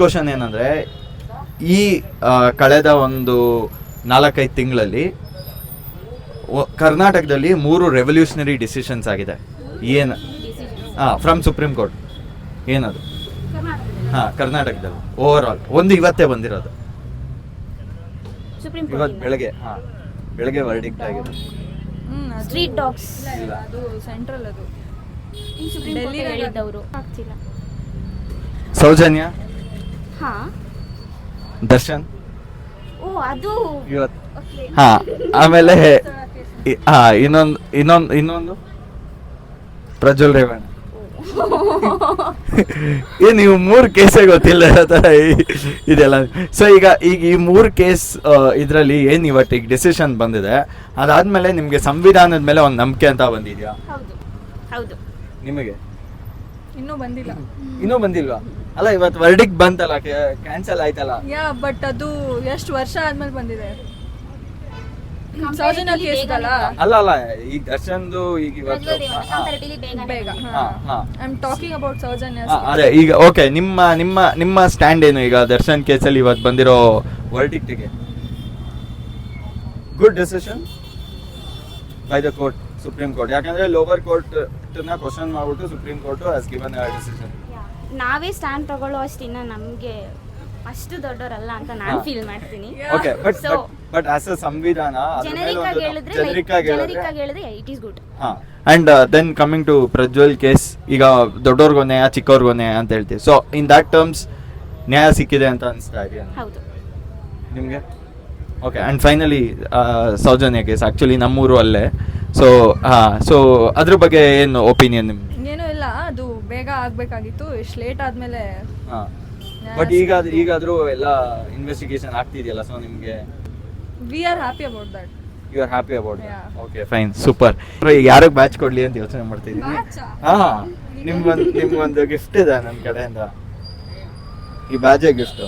Question ಏನಂದ್ರೆ ಈ ಕಳೆದ ಒಂದು ನಾಲ್ಕೈದು ತಿಂಗಳಲ್ಲಿ ಕರ್ನಾಟಕದಲ್ಲಿ ಮೂರು ರೆವಲ್ಯೂಷನರಿ ಡಿಸಿಷನ್ಸ್ ಆಗಿದೆ. ಏನು ಹಾಂ ಫ್ರಮ್ ಸುಪ್ರೀಂ ಕೋರ್ಟ್ ಏನದು? ಹಾಂ ಕರ್ನಾಟಕದಲ್ಲಿ. ಓವರ್ ಆಲ್ ಒಂದು ಇವತ್ತೇ ಬಂದಿರೋದು. ಸುಪ್ರೀಂ ಇವತ್ತು ಬೆಳಗ್ಗೆ ಹಾಂ ಬೆಳಗ್ಗೆ ವರ್ಡಿಕ್ಟ್ ಆಗಿದೆ. ಸ್ಟ್ರೀಟ್ ಡಾಗ್ಸ್ ಅದು ಸೆಂಟ್ರಲ್ ಅದು. ಡೆಲ್ಲಿ ಹೇಳಿದ್ದವರು. ಸೌಜನ್ಯ? ಹಾ. ದರ್ಶನ್? ಓ ಅದು. ಇವತ್ತು Okay. ಹಾ ಆಮೇಲೆ ಇ- ಹಾ ಇನ್ನೊಂದು ಇನ್ನೊಂದು ಇನ್ನೊಂದು? ಪ್ರಜ್ವಲ್ ರೇವಣ್ಣ. ಏ ನೀವು ಮೂರು ಕೇಸೇ ಗೊತ್ತಿಲ್ಲ ಥರ ಇದೆಲ್ಲ. ಸೊ ಈಗ ಈಗ ಈ ಮೂರು ಕೇಸ್ ಇದರಲ್ಲಿ ಏನು ಇವತ್ತು ಈಗ ಡಿಸಿಷನ್ ಬಂದಿದೆ? ಅದಾದ್ಮೇಲೆ ನಿಮಗೆ ಸಂವಿಧಾನದ ಮೇಲೆ ಒಂದು ನಂಬಿಕೆ ಅಂತ ಬಂದಿದೆಯಾ? ಹೌದು. ಹೌದು. ನಿಮಗೆ? ಇನ್ನೂ ಬಂದಿಲ್ಲ. ಇನ್ನೂ ಬಂದಿಲ್ವಾ? ಅಲ್ಲ ಇವತ್ತು ವರ್ಡಿಕ್ ಬಂತಲ್ಲ ಕ್ಯಾನ್ಸಲ್ ಆಯ್ತಲ್ಲ? ಯಾ ಬಟ್ ಅದು ಎಷ್ಟು ವರ್ಷ ಆದ್ಮೇಲೆ ಬಂದಿದೆ? ಸೌಜನ್ಯ ಕೇಸ್ ಅಲ್ಲ ಅಲ್ಲ ಅಲ್ಲ ಈಗ ದರ್ಶನ್ದು ಈಗ ಇವತ್ತು ಬೇಗ. I am talking about Soujanya ಅದೇ ಈಗ ಓಕೆ ನಿಮ್ಮ ನಿಮ್ಮ ನಿಮ್ಮ ಸ್ಟ್ಯಾಂಡ್ ಏನು ಈಗ ದರ್ಶನ್ ಕೇಸಲ್ಲಿ ಇವತ್ತು ಬಂದಿರೋ ವರ್ಡಿಕ್ಟಿಗೆ good decision by the court supreme court ಯಾಕಂದ್ರೆ ಲೋವರ್ ಕೋರ್ಟ್ ನ ಕ್ವಶನ್ ಮಾಡ್ಬಿಟ್ಟು supreme court has given decision ನಾವೇ ಸ್ಟ್ಯಾಂಡ್ ತಗೊಳ್ಳೋ ಅಷ್ಟಿನ್ನ ನಮಗೆ ಅಷ್ಟು ದೊಡ್ಡವರಲ್ಲ ಅಂತ ನಾನು ಫೀಲ್ ಮಾಡ್ತೀನಿ. Okay but So, but as a ಸಂವಿಧಾನ ಜನರಿಕ್ ಆಗಿ ಹೇಳಿದ್ರೆ ಜನರಿಕ್ ಆಗಿ ಜನರಿಕ್ ಆಗಿ ಹೇಳಿದ್ರೆ ಇಟ್ ಈಸ್ ಗುಡ್ ಹಾ. And then coming to Prajwal case ಈಗ ದೊಡ್ಡವ್ರಿಗೂ ನ್ಯಾಯ ಚಿಕ್ಕವ್ರಿಗೂ ನ್ಯಾಯ ಅಂತ ಹೇಳ್ತೀವಿ. ಸೊ ಇನ್ ದಟ್ ಟರ್ಮ್ಸ್ ನ್ಯಾಯ ಸಿಕ್ಕಿದೆ ಅಂತ ಅನಿಸ್ತಾ ಇದೆಯಾ? ಹೌದು. ನಿಮಗೆ? Okay and finally Soujanya case actually ನಮ್ಮೂರು ಅಲ್ಲೇ. ಸೊ ಹಾಂ ಸೊ ಅದ್ರ ಬಗ್ಗೆ ಏನು ಒಪಿನಿಯನ್ ನಿಮ್ಗೆ ಏನೂ ಇಲ್ಲ. ಅದು ಬೇಗ ಆಗ್ಬೇಕಾಗಿತ್ತು. ಇಷ್ಟು ಲೇಟ್ ಆದ್ಮೇಲೆ ಹಾಂ. ಬಟ್ ಈಗ. ಈಗಾದರೂ ಎಲ್ಲ ಇನ್ವೆಸ್ಟಿಗೇಷನ್ ಆಗ್ತಿದೆಯಲ್ಲ ಸೊ ನಿಮಗೆ we are happy about that you are happy about. Okay fine super ಈಗ ಯಾರಿಗೆ ಬ್ಯಾಚ್ ಕೊಡಲಿ ಅಂತ ಯೋಚನೆ ಮಾಡ್ತಿದ್ದೀನಿ ಹಾಂ ನಿಮ್ಗೊಂದು ನಿಮ್ಗೊಂದು ಗಿಫ್ಟ್ ಇದೆ ನನ್ನ ಕಡೆಯಿಂದ. ಈ badge gift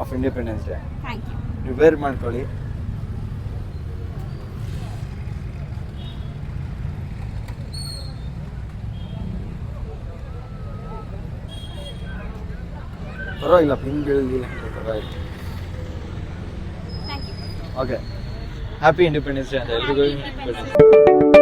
of Independence Day ನೀವು ವೇರ್ ಮಾಡ್ಕೊಳ್ಳಿ ಪರವಾಗಿಲ್ಲ ಪಿನ್ ಬೀಳಲಿಲ್ಲ ಪರವಾಗಿಲ್ಲ ಓಕೆ ಹ್ಯಾಪಿ ಇಂಡಿಪೆಂಡೆನ್ಸ್ ಡೇ ಅಂತ ಎಲ್ರಿಗೂ